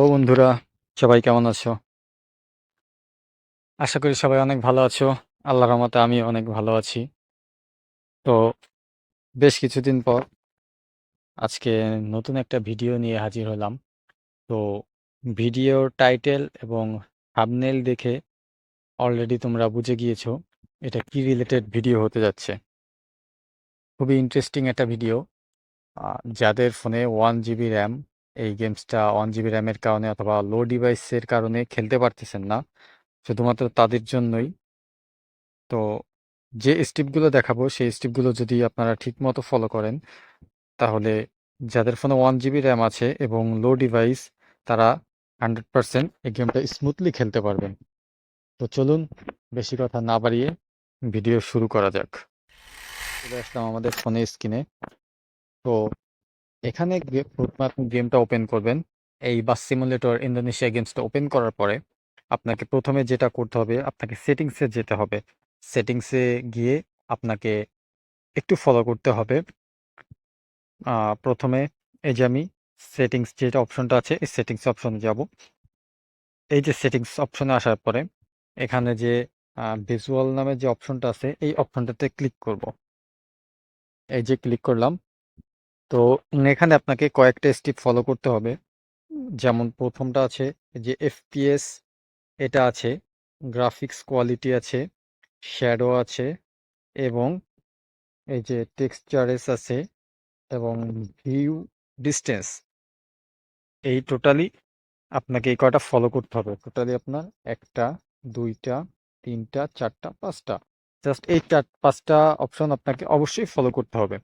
ও বন্ধুরা, সবাই কেমন আছো? আশা করি সবাই অনেক ভালো আছো। আল্লাহর রহমতে আমি অনেক ভালো আছি। তো বেশ কিছুদিন পর আজকে নতুন একটা ভিডিও নিয়ে হাজির হলাম। তো ভিডিওর টাইটেল এবং থাম্বনেল দেখে অলরেডি তোমরা বুঝে গিয়েছো এটা কি রিলেটেড ভিডিও হতে যাচ্ছে। খুবই ইন্টারেস্টিং একটা ভিডিও। যাদের ফোনে ওয়ান জিবি র্যাম এই গেমসটা ওয়ান জিবি র্যামের কারণে অথবা লো ডিভাইসের কারণে খেলতে পারতেছেন না। শুধুমাত্র তাদের জন্যই। তো যে স্টেপগুলো দেখাবো, সেই স্টেপগুলো যদি আপনারা ঠিকমতো ফলো করেন, তাহলে যাদের ফোনে ওয়ান জিবি র্যাম আছে এবং লো ডিভাইস তারা হান্ড্রেড পারসেন্ট এই গেমটা স্মুথলি খেলতে পারবেন। তো চলুন, বেশি কথা না বাড়িয়ে ভিডিও শুরু করা যাক। চলে আসলাম আমাদের ফোনের স্ক্রিনে তো এখানে আপনি গেমটা ওপেন করবেন। এই বাস সিমুলেটর ইন্দোনেশিয়া গেমসটা ওপেন করার পরে আপনাকে প্রথমে যেটা করতে হবে, আপনাকে সেটিংসে যেতে হবে। সেটিংসে গিয়ে আপনাকে একটু ফলো করতে হবে। প্রথমে এই যে আমি সেটিংস যেটা অপশনটা আছে, এই সেটিংস অপশনে যাব। এই যে সেটিংস অপশনে আসার পরে এখানে যে ভিজুয়াল নামে যে অপশনটা আছে, এই অপশনটাতে ক্লিক করব। এই যে ক্লিক করলাম তো এখানে আপনাকে কয়েকটা স্টেপ ফলো করতে হবে। যেমন প্রথমটা আছে যে এফপিএস এটা আছে গ্রাফিক্স কোয়ালিটি আছে শ্যাডো আছে এবং এই যে টেক্সচারেস আছে এবং ভিউ ডিস্টেন্স এই টোটালি আপনাকে এই কয়টা ফলো করতে হবে। টোটালি আপনার একটা, দুইটা, তিনটা, চারটা, পাঁচটা। জাস্ট এই চার, পাঁচটা অপশন আপনাকে অবশ্যই ফলো করতে হবে।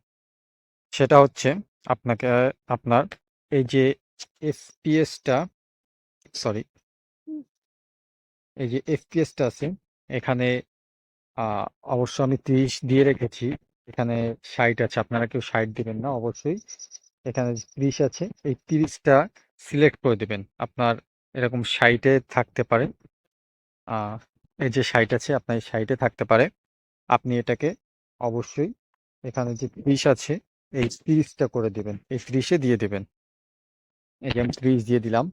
সেটা হচ্ছে আপনাকে, আপনার এই যে এফপিএসটা, সরি, এই যে এফপিএসটা আছে, এখানে অবশ্য আমি তিরিশ দিয়ে রেখেছি, এখানে ষাট আছে, আপনারা কেউ ষাট দিবেন না, অবশ্যই। এখানে তিরিশ আছে, এই তিরিশটা সিলেক্ট করে দেবেন, আপনার এরকম সাইটে থাকতে পারে। এই যে সাইট আছে, আপনার সাইটে থাকতে পারে। আপনি এটাকে অবশ্যই, এখানে যে ত্রিশ আছে এই ত্রিশটা করে দিবেন। এই ত্রিশে দিয়ে দিবেন। এই যে আমি ত্রিশ দিয়ে দিলাম।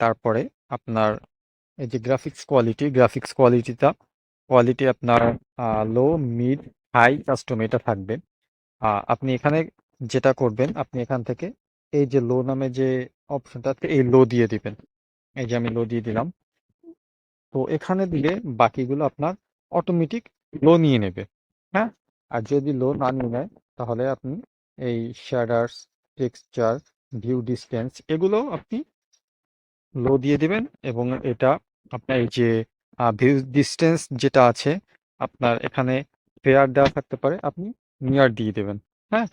তারপরে আপনার এই যে গ্রাফিক্স কোয়ালিটি গ্রাফিক্স কোয়ালিটিটা কোয়ালিটি আপনার লো মিড হাই কাস্টম এটা থাকবে। আপনি এখানে যেটা করবেন, আপনি এখান থেকে এই যে লো নামে যে অপশনটা আছে, এই লো দিয়ে দিবেন। এই যে আমি লো দিয়ে দিলাম। তো এখানে দিলে বাকিগুলো আপনার অটোমেটিক লো নিয়ে নেবে। হ্যাঁ? আর যদি লো না নিয়ে নেয়, তাহলে আপনি এই শ্যাডার্স টেক্সচার ভিউ ডিস্টেন্স এগুলো আপনি লো দিয়ে দিবেন এবং এটা আপনার এই যে ভিউ ডিস্টেন্স যেটা আছে আপনার এখানে ফেয়ার দেওয়া থাকতে পারে আপনি নিয়ার দিয়ে দেবেন হ্যাঁ?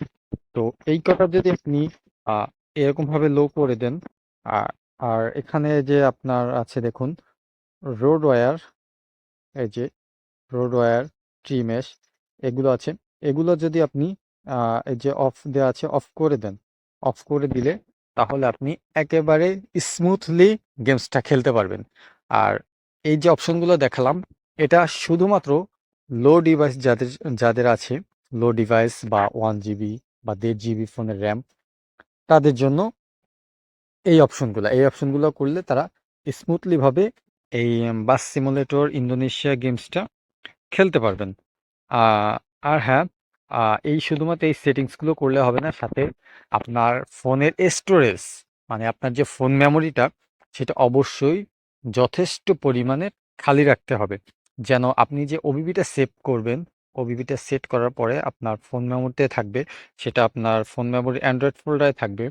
তো এই কথা যদি আপনি আহ, এরকম ভাবে লো করে দেন আর আর এখানে যে আপনার আছে দেখুন রোড ওয়্যার এই যে রোড ওয়্যার ট্রিমেশ এগুলো আছে এগুলো যদি আপনি এই যে অফ দেওয়া আছে অফ করে দেন। অফ করে দিলে তাহলে আপনি একেবারে স্মুথলি গেমসটা খেলতে পারবেন। আর এই যে অপশনগুলো দেখালাম, এটা শুধুমাত্র লো ডিভাইস যাদের যাদের আছে লো ডিভাইস বা ওয়ান জিবি বা দেড় জিবি ফোনের র্যাম তাদের জন্য এই অপশনগুলো এই অপশনগুলো করলে তারা স্মুথলিভাবে এই বাস সিমুলেটর ইন্দোনেশিয়া গেমসটা খেলতে পারবেন। আর হ্যাঁ এই শুধুমাত্র এই সেটিংসগুলো করলে হবে না, সাথে আপনার ফোনের স্টোরেজ মানে আপনার যে ফোন মেমোরিটা সেটা অবশ্যই যথেষ্ট পরিমাণে খালি রাখতে হবে। যেন আপনি যে ওবিবিটা সেভ করবেন ওবিবিটা সেট করার পরে আপনার ফোন মেমোরিতে থাকবে, সেটা আপনার ফোন মেমোরি অ্যান্ড্রয়েড ফোল্ডারে থাকবে।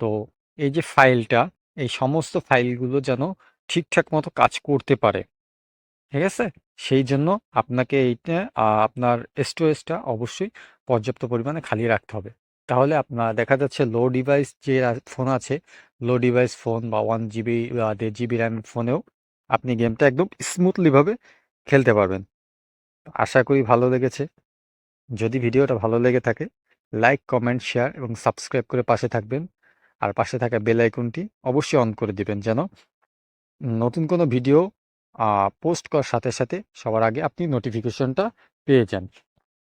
তো এই যে ফাইলটা এই সমস্ত ফাইলগুলো যেন ঠিকঠাক মতো কাজ করতে পারে। ঠিক আছে? সেই জন্য আপনাকে এইটা আপনার স্টোরেজটা অবশ্যই পর্যাপ্ত পরিমাণে খালি রাখতে হবে। তাহলে আপনার, দেখা যাচ্ছে লো ডিভাইস যে ফোন আছে লো ডিভাইস ফোন বা ওয়ান জিবি বা দেড় জিবি র্যাম ফোনেও আপনি গেমটা একদম স্মুথলিভাবে খেলতে পারবেন। আশা করি ভালো লেগেছে। যদি ভিডিওটা ভালো লেগে থাকে লাইক কমেন্ট শেয়ার এবং সাবস্ক্রাইব করে পাশে থাকবেন। আর পাশে থাকা বেল আইকনটি অবশ্যই অন করে দিবেন যেন নতুন কোনো ভিডিও পোস্ট করার সাথে সাথে সবার আগে আপনি নোটিফিকেশনটা পেয়ে যান।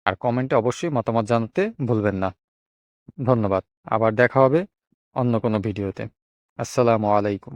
আর কমেন্টে অবশ্যই মতামত জানাতে ভুলবেন না। ধন্যবাদ। আবার দেখা হবে অন্য কোনো ভিডিওতে। আসসালামু আলাইকুম।